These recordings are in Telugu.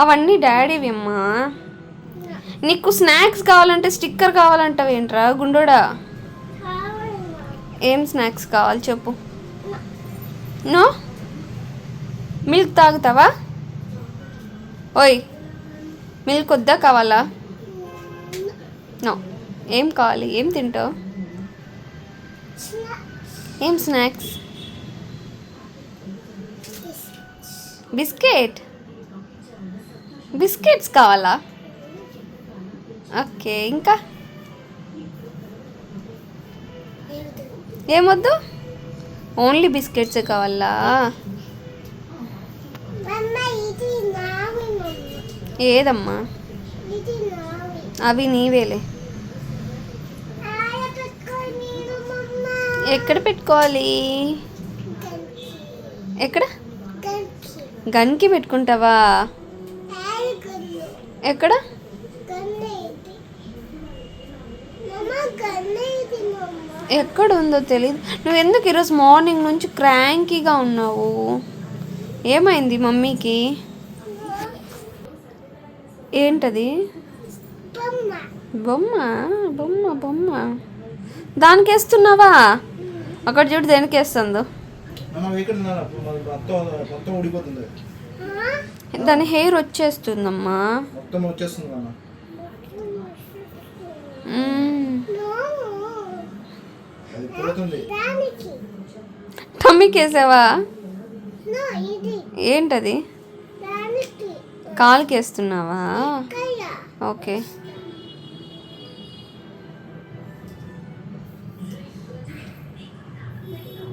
అవన్నీ డాడీవి అమ్మా. నీకు స్నాక్స్ కావాలంటే స్టిక్కర్ కావాలంటావు ఏంట్రా గుండోడా? ఏం స్నాక్స్ కావాలి చెప్పు. నో? మిల్క్ తాగుతావా? ఓయ్ మిల్క్ వద్దా కావాలా? నో ఏం కావాలి ఏం తింటావు? ఏం స్నాక్స్? బిస్కెట్? బిస్కెట్స్ కావాలా? ఓకే ఇంకా? ఏమొద్దు? ఓన్లీ బిస్కెట్సే కావాలా? ఏదమ్మా? అవి నీవేలే. ఎక్కడ పెట్టుకోవాలి? ఎక్కడ? గన్కి పెట్టుకుంటావా? ఎక్కడ? ఎక్కడ ఉందో తెలియదు నువ్వు ఎందుకు ఈరోజు మార్నింగ్ నుంచి క్రాంకీగా ఉన్నావు? ఏమైంది మమ్మీకి? ఏంటది? బొమ్మ. బొమ్మ? బొమ్మ దానికి వేస్తున్నావా అక్కడ చూడు దేనికి వేస్తుందో దాని హెయిర్ వచ్చేస్తుందమ్మా. మొత్తం వచ్చేస్తుంది వేసావా ఏంటది? కాలుకి వేస్తున్నావా ఓకే.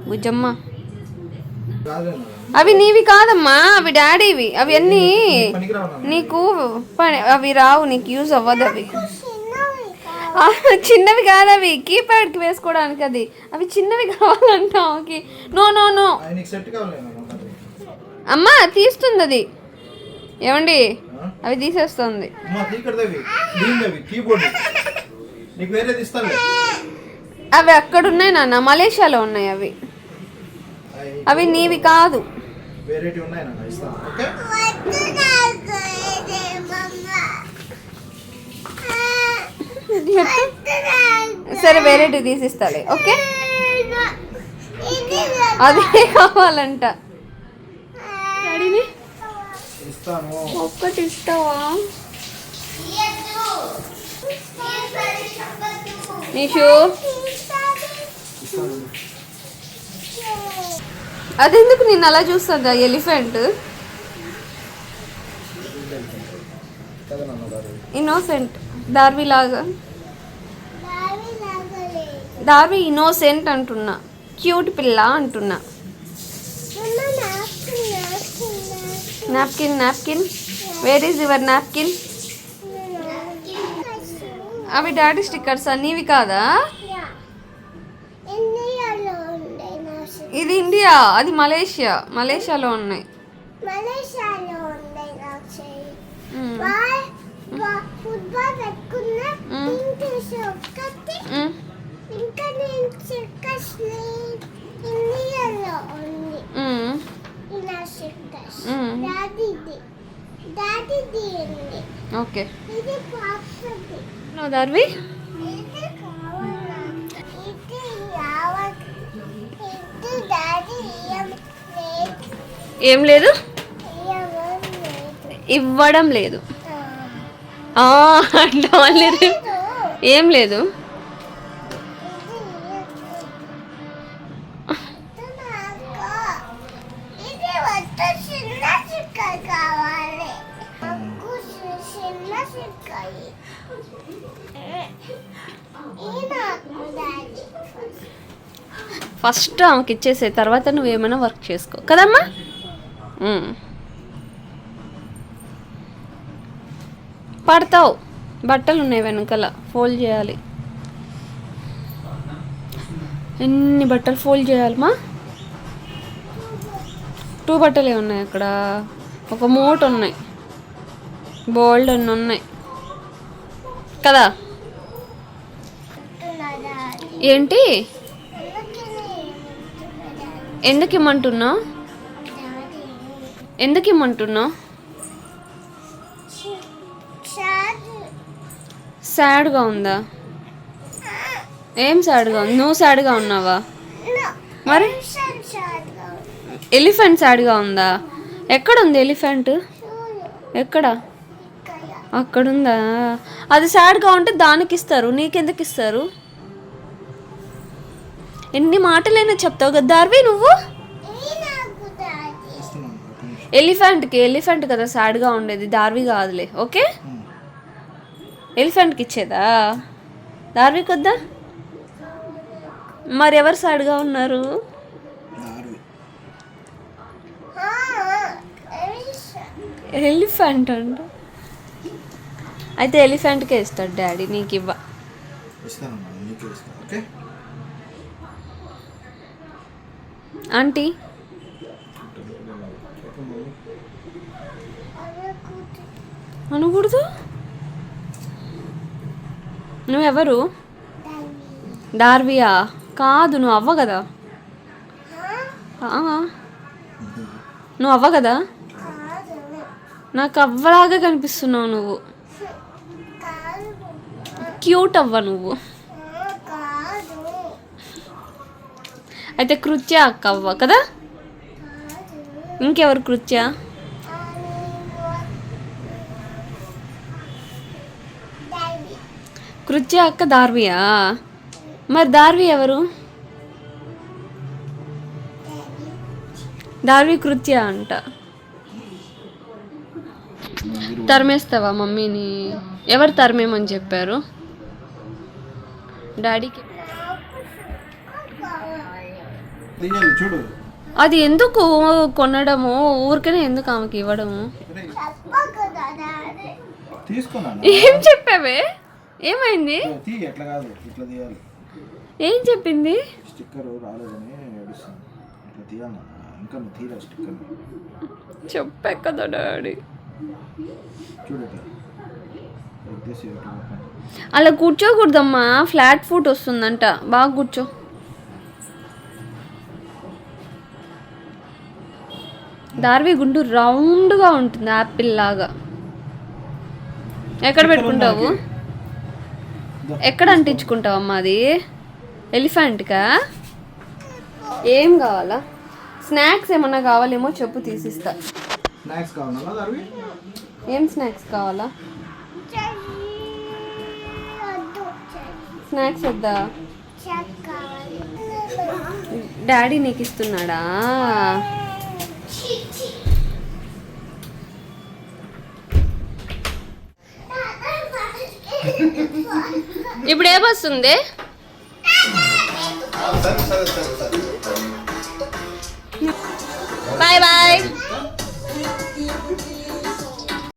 నాన్న. అవి నీవి కాదమ్మా అవి డాడీవి అవి అన్నీ. నీకు పని అవి రావు నీకు యూజ్ అవ్వదు అవి. చిన్నవి కాదు అవి. కీప్యాడ్కి వేసుకోవడానికి అది. అవి చిన్నవి కావాలంట ఓకే నో నో నో. అమ్మా తీస్తుంది అది ఏమండి? అవి తీసేస్తుంది. అవి అక్కడ ఉన్నాయి నాన్న. మలేషియాలో ఉన్నాయి అవి. అవి నీవి కాదు. వేరేటి ఉన్నాయి నాన్న? ఇస్తాను ఓకే సరే వేరేటి తీసిస్తాలే. ఓకే అదే కావాలంట. ఒక్కటి ఇస్తావా నిషు? అదెందుకు నేను అలా చూస్తుందా ఎలిఫెంట్? ఇన్నోసెంట్ దార్వి లాగా. దార్వి ఇన్నోసెంట్ అంటున్నా. క్యూట్ పిల్ల అంటున్నా. Napkin napkin where is your napkin అవి డాడీ స్టిక్కర్స్ నీవి కాదా? ఇది ఇండియా అది మలేషియా మలేషియాలో ఉన్నాయి. మలేషియాలో ఫుట్బాల్ పెట్టుకున్నా. ఇంగ్లీష్ ఒక్కటి. ఇంకా నేను ఇండియాలో ఉంది. ఇలా ఉంది. ఓకే. ఇది పాపది నువ్వు దార్వి ఏం లేదు? ఇవ్వడం లేదు. ఏం లేదు. ఫస్ట్ ఆమెకి ఇచ్చేసే తర్వాత నువ్వేమైనా వర్క్ చేసుకో. కదమ్మా? మ్మ్. పడతావు. బట్టలు ఉన్నాయి వెనకాల. ఫోల్డ్ చేయాలి. ఎన్ని బట్టలు ఫోల్డ్ చేయాలమ్మా టూ బట్టలే ఉన్నాయి అక్కడ. ఒక మూట ఉన్నాయి. బోల్డ్ అన్ని ఉన్నాయి. కదా? ఏంటి? ఎందుకు ఇమ్మంటున్నావు? ఎందుకు ఇమ్మంటున్నావు సాడ్గా ఉందా? ఏం సాడ్గా ఉంది నువ్వు సాడ్గా ఉన్నావా? మరి? ఎలిఫెంట్ సాడ్గా ఉందా? ఎక్కడ ఉంది ఎలిఫెంట్ ఎక్కడ? అక్కడుందా? అది సాడ్గా ఉంటే దానికి ఇస్తారు నీకెందుకు ఇస్తారు ఎన్ని మాటలైనా చెప్తావు కదా దార్వి నువ్వు? ఎలిఫెంట్కి ఎలిఫెంట్ కదా సాడ్గా ఉండేది. దార్వి కాదులే. ఓకే? ఉమ్. ఎలిఫెంట్కి ఇచ్చేదా దార్వికి వద్దా మరి ఎవరు సాడ్గా ఉన్నారు? ఎలిఫెంట్ అంట. అయితే ఎలిఫెంట్కే ఇస్తాడు డాడీ. నీకు ఇవ్వ. ఆంటీ? అనకూడదు? నువ్వెవరు? డార్వియా. కాదు నువ్వు అవ్వ కదా నువ్వు అవ్వ కదా నాకు అవ్వలాగా కనిపిస్తున్నావు నువ్వు. క్యూట్ అవ్వ నువ్వు. అయితే కృత్య అక్క అవ్వ కదా? ఇంకెవరు కృత్య? కృత్య అక్క దార్వియా? మరి దార్వి ఎవరు? దార్వి కృత్య అంట. తరిమేస్తావా మమ్మీని? ఎవరు తరిమేమని చెప్పారు? డాడీకి చూడు. అది ఎందుకు కొనడము? ఊరికనే ఎందుకు ఆమెకి ఇవ్వడము? ఏం చెప్పావే? ఏమైంది? ఏం చెప్పింది? చెప్పా కదా డాడీ. అలా కూర్చోకూడదమ్మా. ఫ్లాట్ ఫుట్ వస్తుందంట. బాగా కూర్చో. దార్వి గుండు రౌండ్గా ఉంటుంది యాపిల్ లాగా. ఎక్కడ పెట్టుకుంటావు? ఎక్కడ అంటించుకుంటావమ్మా అది? ఎలిఫెంట్కా? ఏం కావాలా? స్నాక్స్ ఏమన్నా కావాలేమో చెప్పు తీసిస్తా. స్నాక్స్ కావాలా అవి ఏం స్నాక్స్ కావాలా? స్నాక్స్ వద్దా? డాడీ నీకు ఇస్తున్నాడా? ఇప్పుడు సరే సరే సరే. Bye bye.